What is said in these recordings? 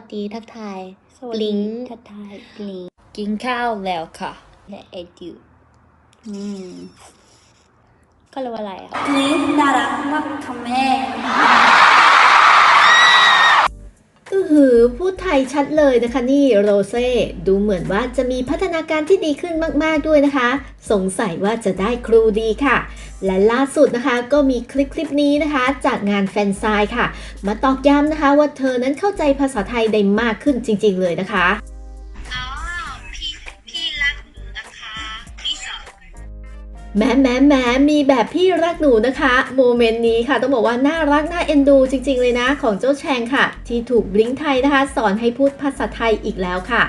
สวัสดีทักทายสวัสลิดีงทักทายลิงกินข้าวแล้วค่ะและเอ็ดยูอืมก็เรียกว่าอะไรอะกรี๊ดน่ารักมากค่ะแม่ ยชัดเลยนะคะนี่โรเซ่ดูเหมือนว่าจะมีพัฒนาการที่ดีขึ้นมาก ๆ ด้วยนะคะ สงสัยว่าจะได้ครูดีค่ะ และล่าสุดนะคะก็มีคลิปคลิปนี้นะคะ จากงานแฟนไซน์ค่ะ มาตอกย้ำนะคะว่าเธอนั้นเข้าใจภาษาไทยได้มากขึ้นจริง ๆ เลยนะคะ แม้แม้แม้มีแบบพี่รักหนูนะคะโมเมนต์นี้ค่ะ ต้องบอกว่าน่ารักน่าเอ็นดูจริง ๆ เลยนะ ของเจ้าแชงค่ะ ที่ถูกบลิงไทยนะคะ สอนให้พูดภาษาไทยอีกแล้วค่ะ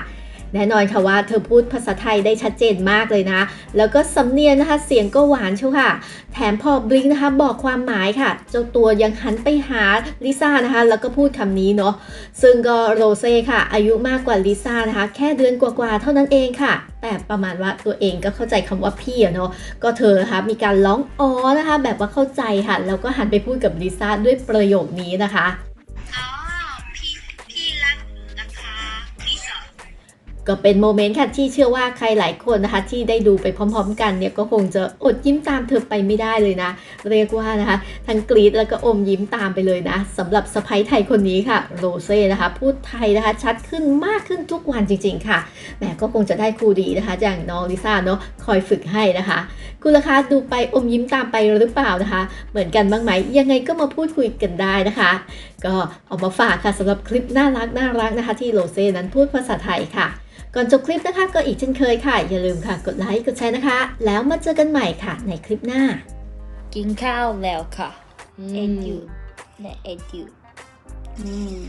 แน่นอนค่ะว่าเธอพูดภาษาไทยได้ชัดเจนมากเลยนะ แล้วก็สำเนียงนะคะเสียงก็หวานเชียวค่ะ แถมพอบลิงก์นะคะบอกความหมายค่ะ เจ้าตัวยังหันไปหาลิซ่านะคะ แล้วก็พูดคำนี้เนาะ ซึ่งก็โรเซ่ค่ะ อายุมากกว่าลิซ่านะคะ แค่เดือนกว่าๆเท่านั้นเองค่ะ แต่ประมาณว่าตัวเองก็เข้าใจคำว่าพี่อะเนาะ ก็เธอนะคะมีการร้องอ๋อนะคะ แบบว่าเข้าใจค่ะ แล้วก็หันไปพูดกับลิซ่าด้วยประโยคนี้นะคะ ก็เป็นโมเมนต์ค่ะที่เชื่อว่าใครหลายคนนะคะ ที่ได้ดูไปพร้อม ๆ กันเนี่ยก็คงจะอดยิ้มตามเธอไปไม่ได้เลยนะ เรียกว่านะคะ ทั้งกรีดแล้วก็อมยิ้มตามไปเลยนะสำหรับสไปไทยคนนี้ค่ะโรเซ่นะคะ พูดไทยนะคะ ชัดขึ้นมากขึ้นทุกวันจริง ๆ ค่ะแหมก็คงจะได้ครูดีนะคะ อย่างน้องลิซ่าเนาะคอยฝึกให้นะคะ คุณราคาดูไปอมยิ้มตามไปหรือเปล่านะคะ เหมือนกันบ้างไหมยังไงก็มาพูดคุยกันได้นะคะ ก็เอามาฝากค่ะสำหรับคลิปน่ารักน่ารักนะคะ ที่โรเซ่นั้นพูดภาษาไทยค่ะ ก่อนจบคลิปนะคะก็อีกเช่นเคยค่ะ อย่าลืมค่ะกดไลค์กดแชร์นะคะ แล้วมาเจอกันใหม่ค่ะ ในคลิปหน้า กินข้าวแล้วค่ะ เอ็ดยูและเอ็ดยูอืม